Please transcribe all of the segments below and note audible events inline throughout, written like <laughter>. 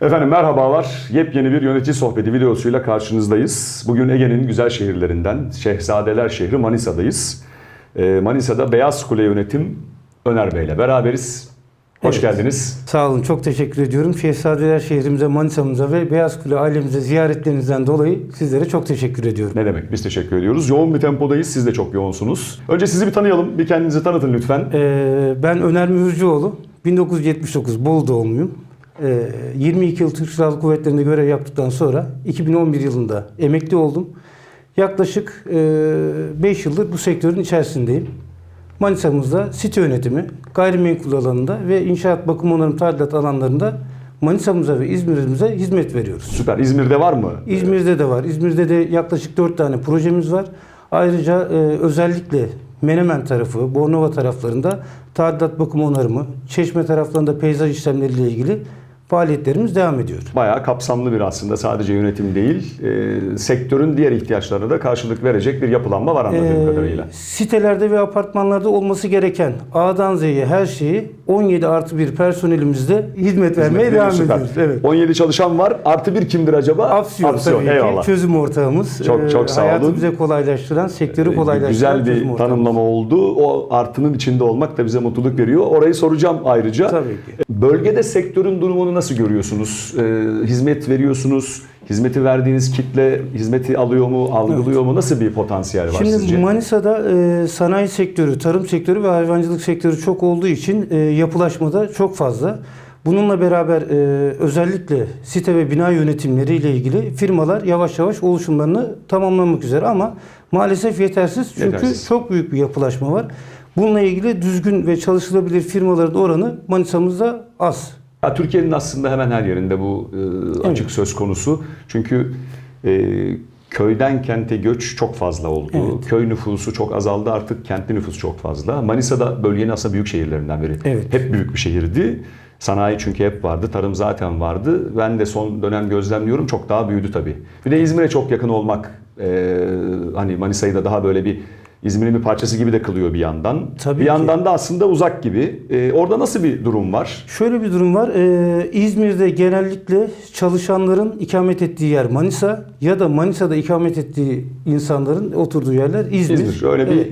Efendim merhabalar. Yepyeni bir yönetici sohbeti videosuyla karşınızdayız. Bugün Ege'nin güzel şehirlerinden Şehzadeler şehri Manisa'dayız. Ee, Manisa'da Beyaz Kule Yönetim Öner Bey ile beraberiz. Hoş Evet. geldiniz. Sağ olun, çok teşekkür ediyorum. Şehzadeler şehrimize, Manisa'mıza ve Beyaz Kule ailemize ziyaretlerinizden dolayı sizlere çok teşekkür ediyorum. Ne demek? Biz teşekkür ediyoruz. Yoğun bir tempodayız. Siz de çok yoğunsunuz. Önce sizi bir tanıyalım. Bir kendinizi tanıtın lütfen. Ee, ben Öner Mühürcüoğlu, 1979 Bolu doğumluyum. Ee, 22 yıl Türk Silahlı Kuvvetleri'nde görev yaptıktan sonra 2011 yılında emekli oldum. Yaklaşık 5 yıldır bu sektörün içerisindeyim. Manisa'mızda site yönetimi, gayrimenkul alanında ve inşaat bakım onarım tadilat alanlarında Manisa'mıza ve İzmir'imize hizmet veriyoruz. Süper. İzmir'de var mı? İzmir'de de var. İzmir'de de yaklaşık 4 tane projemiz var. Ayrıca e, özellikle Menemen tarafı, Bornova taraflarında tadilat bakım onarımı, Çeşme taraflarında peyzaj işlemleriyle ilgili faaliyetlerimiz devam ediyor. Bayağı kapsamlı bir aslında sadece yönetim değil, e, sektörün diğer ihtiyaçlarına da karşılık verecek bir yapılanma var anladığım Ee, kadarıyla. sitelerde ve apartmanlarda olması gereken A'dan Z'ye her şeyi 17 artı 1 personelimizle hizmet vermeye devam süper. ediyoruz. Evet. 17 çalışan var. Artı bir kimdir acaba? Afsiyon, tabii ki Eyvallah. çözüm ortağımız. Çok- Ee, çok sağ olun. Hayatı bize kolaylaştıran, sektörü Ee, kolaylaştıran Güzel bir tanımlama oldu. O artının içinde olmak da bize mutluluk veriyor. Orayı soracağım ayrıca. Tabii ki. Bölgede sektörün durumunu nasıl görüyorsunuz? Ee, hizmet veriyorsunuz. Hizmeti verdiğiniz kitle hizmeti alıyor mu, algılıyor mu? Nasıl bir potansiyel var Şimdi sizce? Manisa'da e, sanayi sektörü, tarım sektörü ve hayvancılık sektörü çok olduğu için e, yapılaşmada çok fazla. Bununla beraber e, özellikle site ve bina yönetimleri ile ilgili firmalar yavaş yavaş oluşumlarını tamamlamak üzere ama maalesef yetersiz çünkü Yetersiz. çok büyük bir yapılaşma var. Bununla ilgili düzgün ve çalışılabilir firmaların oranı Manisa'mızda az. Ya, Türkiye'nin aslında hemen her yerinde bu e, açık söz konusu. Çünkü e, köyden kente göç çok fazla oldu. Evet. Köy nüfusu çok azaldı artık kentli nüfus çok fazla. Manisa'da bölgenin aslında büyük şehirlerinden biri. Evet. Hep büyük bir şehirdi. Sanayi çünkü hep vardı. Tarım zaten vardı. Ben de son dönem gözlemliyorum çok daha büyüdü tabii. Bir de İzmir'e çok yakın olmak e, hani Manisa'yı da daha böyle bir İzmir'in bir parçası gibi de kılıyor bir yandan. Tabii bir ki. yandan da aslında uzak gibi. E, orada nasıl bir durum var? Şöyle bir durum var. Ee, İzmir'de genellikle çalışanların ikamet ettiği yer Manisa ya da Manisa'da ikamet ettiği insanların oturduğu yerler İzmir. İzmir. Öyle bir Evet.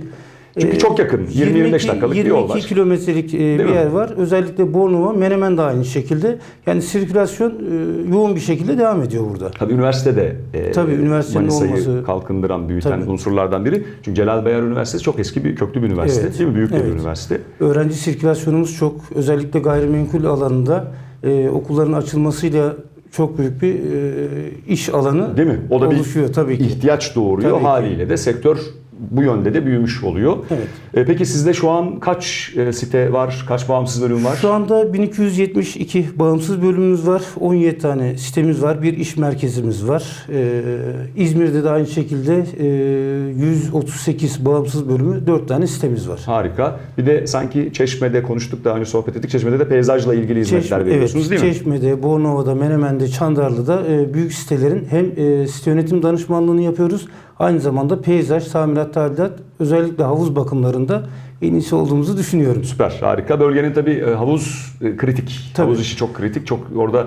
Çünkü Ee, çok yakın. 20-25 dakikalık bir yol 22 var. kilometrelik e, bir mi? yer var. Özellikle Bornova, Menemen de aynı şekilde. Yani sirkülasyon e, yoğun bir şekilde devam ediyor burada. Tabii üniversitede e, Tabii, üniversitenin Manisa'yı olması- kalkındıran, büyüten Tabii. unsurlardan biri. Çünkü Celal Bayar Üniversitesi çok eski bir köklü bir üniversite. Evet. Değil mi? Büyük de bir Evet. üniversite. Öğrenci sirkülasyonumuz çok. Özellikle gayrimenkul alanında e, okulların açılmasıyla çok büyük bir e, iş alanı Değil mi? O da oluşuyor bir tabii ki. ihtiyaç doğuruyor. Tabii ki. Haliyle de sektör bu yönde de büyümüş oluyor. Evet. E, peki sizde şu an kaç e, site var? Kaç bağımsız bölüm var? Şu anda 1272 bağımsız bölümümüz var. 17 tane sitemiz var. Bir iş merkezimiz var. Ee, İzmir'de de aynı şekilde e, 138 bağımsız bölümü 4 tane sitemiz var. Harika. Bir de sanki Çeşme'de konuştuk daha önce sohbet ettik. Çeşme'de de peyzajla ilgili hizmetler Çeşme- veriyorsunuz evet, değil mi? Çeşme'de, Bornova'da, Menemen'de, Çandarlı'da e, büyük sitelerin hem e, site yönetim danışmanlığını yapıyoruz. Aynı zamanda peyzaj, tamirat, tadilat özellikle havuz bakımlarında en iyisi olduğumuzu düşünüyorum. Süper, harika. Bölgenin tabii e, havuz e, kritik. Tabii. Havuz işi çok kritik. Çok orada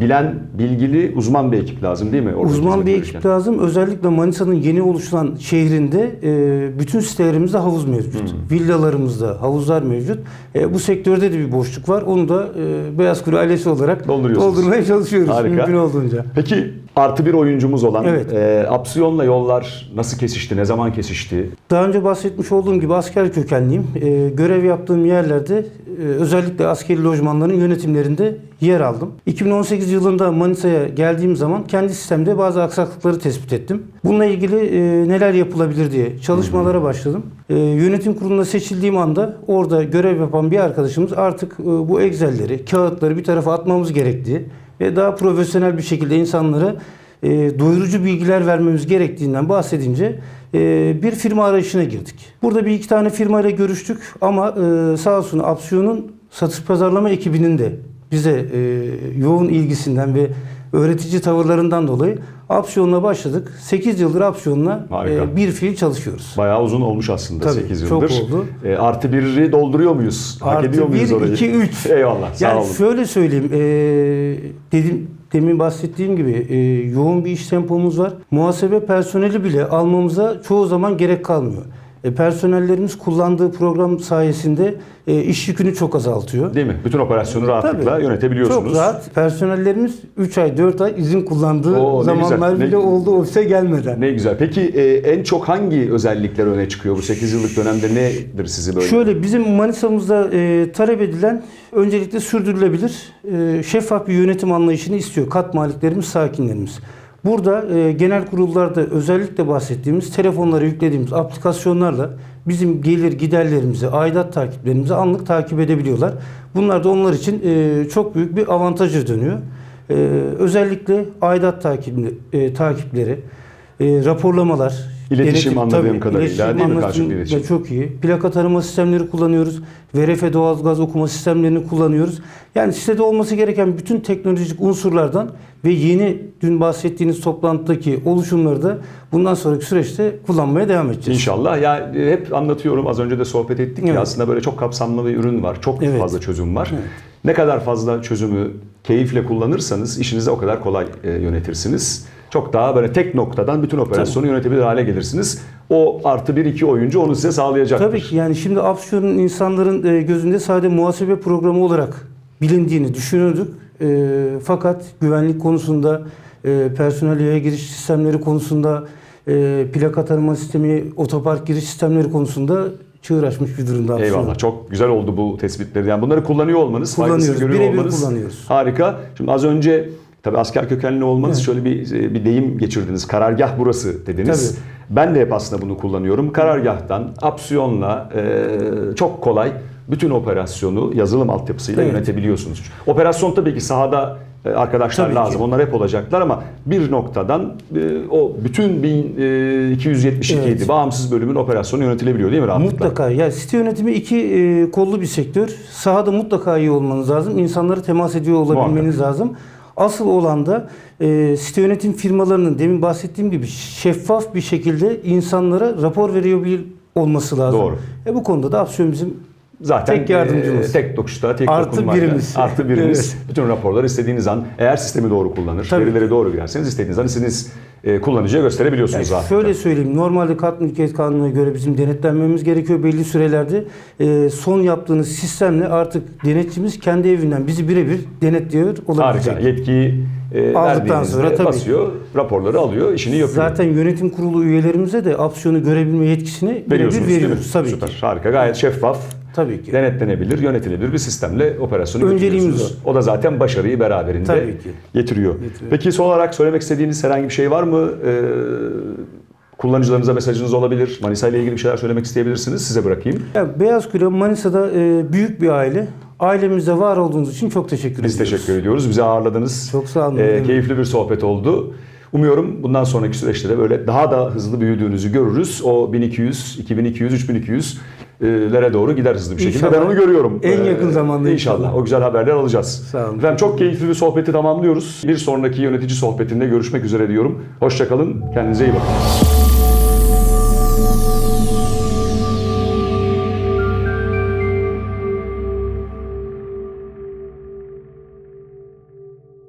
bilen, bilgili, uzman bir ekip lazım değil mi? Orada Uzman bir verirken? ekip lazım. Özellikle Manisa'nın yeni oluşan şehrinde e, bütün sitelerimizde havuz mevcut. Hmm. Villalarımızda havuzlar mevcut. E, bu sektörde de bir boşluk var. Onu da e, Beyaz Kule ailesi olarak doldurmaya çalışıyoruz Harika. mümkün olduğunca. Peki artı bir oyuncumuz olan Evet. e, Apsiyon'la yollar nasıl kesişti? Ne zaman kesişti? Daha önce bahsetmiş olduğum gibi asker kökenliyim. E, görev yaptığım yerlerde e, özellikle askeri lojmanların yönetimlerinde yer aldım. 2018 yılında Manisa'ya geldiğim zaman kendi sistemde bazı aksaklıkları tespit ettim. Bununla ilgili e, neler yapılabilir diye çalışmalara başladım. E, yönetim kuruluna seçildiğim anda orada görev yapan bir arkadaşımız artık e, bu Excel'leri, kağıtları bir tarafa atmamız gerektiği ve daha profesyonel bir şekilde insanlara e, doyurucu bilgiler vermemiz gerektiğinden bahsedince e, bir firma arayışına girdik. Burada bir iki tane firmayla görüştük ama e, sağ olsun Apsiyon'un satış pazarlama ekibinin de bize e, yoğun ilgisinden ve öğretici tavırlarından dolayı Apsiyon'la başladık. 8 yıldır Apsiyon'la e, bir fiil çalışıyoruz. Bayağı uzun olmuş aslında Tabii, 8 yıldır. çok oldu. E, artı biri dolduruyor muyuz? Hak Artı ediyor muyuz bir, orayı? iki, üç. <laughs> Eyvallah sağ Yani olun. şöyle söyleyeyim, e, dedim demin bahsettiğim gibi e, yoğun bir iş tempomuz var. Muhasebe personeli bile almamıza çoğu zaman gerek kalmıyor. E, personellerimiz kullandığı program sayesinde e, iş yükünü çok azaltıyor. Değil mi? Bütün operasyonu rahatlıkla Tabii. yönetebiliyorsunuz. Çok rahat. Personellerimiz 3 ay 4 ay izin kullandığı Oo, ne zamanlar güzel. Ne- bile oldu ofise gelmeden. Ne güzel. Peki e, en çok hangi özellikler öne çıkıyor bu 8 yıllık dönemde nedir sizi böyle? Şöyle bizim Manisa'mızda e, talep edilen öncelikle sürdürülebilir, e, şeffaf bir yönetim anlayışını istiyor kat maliklerimiz, sakinlerimiz. Burada e, genel kurullarda özellikle bahsettiğimiz telefonlara yüklediğimiz aplikasyonlarla bizim gelir giderlerimizi, aidat takiplerimizi anlık takip edebiliyorlar. Bunlar da onlar için e, çok büyük bir avantaja dönüyor. E, özellikle aidat takibi, e, takipleri, e, raporlamalar, İletişim denetim- anladığım tabii, kadarıyla iletişim değil mi? anlatım Karşılıklı da iletişim. çok iyi. Plaka tarama sistemleri kullanıyoruz. VRF doğalgaz okuma sistemlerini kullanıyoruz. Yani sitede olması gereken bütün teknolojik unsurlardan ve yeni dün bahsettiğiniz toplantıdaki oluşumları da bundan sonraki süreçte kullanmaya devam edeceğiz. İnşallah. Ya e, hep anlatıyorum az önce de sohbet ettik ya Evet. aslında böyle çok kapsamlı bir ürün var. Çok Evet. fazla çözüm var. Ne kadar fazla çözümü keyifle kullanırsanız işinizi o kadar kolay e, yönetirsiniz. Çok daha böyle tek noktadan bütün operasyonu yönetebilir hale gelirsiniz. O artı bir iki oyuncu onu size sağlayacaktır. Tabii ki yani şimdi Upshore'un insanların e, gözünde sadece muhasebe programı olarak bilindiğini düşünüyorduk. E, fakat güvenlik konusunda, e, personel yaya giriş sistemleri konusunda, e, plaka tanıma sistemi, otopark giriş sistemleri konusunda çığır açmış bir durumda. Eyvallah. Çok güzel oldu bu tespitleri. Yani bunları kullanıyor olmanız, Kullanıyoruz, faydasını görüyor birebir olmanız kullanıyoruz. harika. Şimdi az önce tabii asker kökenli olmanız şöyle bir bir deyim geçirdiniz. Karargah burası dediniz. Tabii. Ben de hep aslında bunu kullanıyorum. Karargahtan opsiyonla e, çok kolay bütün operasyonu yazılım altyapısıyla Evet. yönetebiliyorsunuz. Operasyon tabii ki sahada e, arkadaşlar Tabii ki. lazım. Onlar hep olacaklar ama bir noktadan e, o bütün 1272 Evet. idi bağımsız bölümün operasyonu yönetilebiliyor değil mi rahatlıkla? Mutlaka. Ya site yönetimi iki e, kollu bir sektör. Sahada mutlaka iyi olmanız lazım. İnsanlara temas ediyor olabilmeniz lazım. Asıl olan da e, site yönetim firmalarının demin bahsettiğim gibi şeffaf bir şekilde insanlara rapor veriyor bir olması lazım. Doğru. E, bu konuda da Aksiyon bizim Zaten Tek yardımcımız. e, tek dokuşta, tek Artı dokunmayla, birimiz. Artı birimiz. Evet. Bütün raporları istediğiniz an eğer sistemi doğru kullanır, Tabii verileri doğru girerseniz istediğiniz an istediğiniz e, kullanıcıya gösterebiliyorsunuz zaten. Şöyle söyleyeyim. Normalde kat mülkiyet kanununa göre bizim denetlenmemiz gerekiyor belli sürelerde. E, son yaptığınız sistemle artık denetçimiz kendi evinden bizi birebir denetliyor olabilecek. Harika. Yetkiyi e, verdiğinizde sonra tabii. basıyor, raporları alıyor, işini yapıyor. Zaten yönetim kurulu üyelerimize de opsiyonu görebilme yetkisini birebir veriyoruz. Tabii Süper. ki. Harika. Gayet şeffaf, Tabii ki. denetlenebilir, yönetilebilir bir sistemle operasyonu Önceliğimiz götürüyorsunuz. O da zaten başarıyı beraberinde Tabii ki. getiriyor. Getiriyor. Peki son olarak söylemek istediğiniz herhangi bir şey var mı? Ee, kullanıcılarınıza mesajınız olabilir. Manisa ile ilgili bir şeyler söylemek isteyebilirsiniz. Size bırakayım. Ya Beyaz Küre Manisa'da e, büyük bir aile. Ailemizde var olduğunuz için çok teşekkür Biz ediyoruz. teşekkür ediyoruz. Bizi ağırladınız. Çok sağ olun. Ee, keyifli bir sohbet oldu. Umuyorum bundan sonraki süreçte de böyle daha da hızlı büyüdüğünüzü görürüz. O 1200, 2200, 3200 lere doğru gider hızlı bir şekilde. İnşallah. Ben onu görüyorum. En yakın Ee, zamanda İnşallah. inşallah. O güzel haberler alacağız. Sağ olun. Efendim çok keyifli bir sohbeti tamamlıyoruz. Bir sonraki yönetici sohbetinde görüşmek üzere diyorum. Hoşçakalın. Kendinize iyi bakın.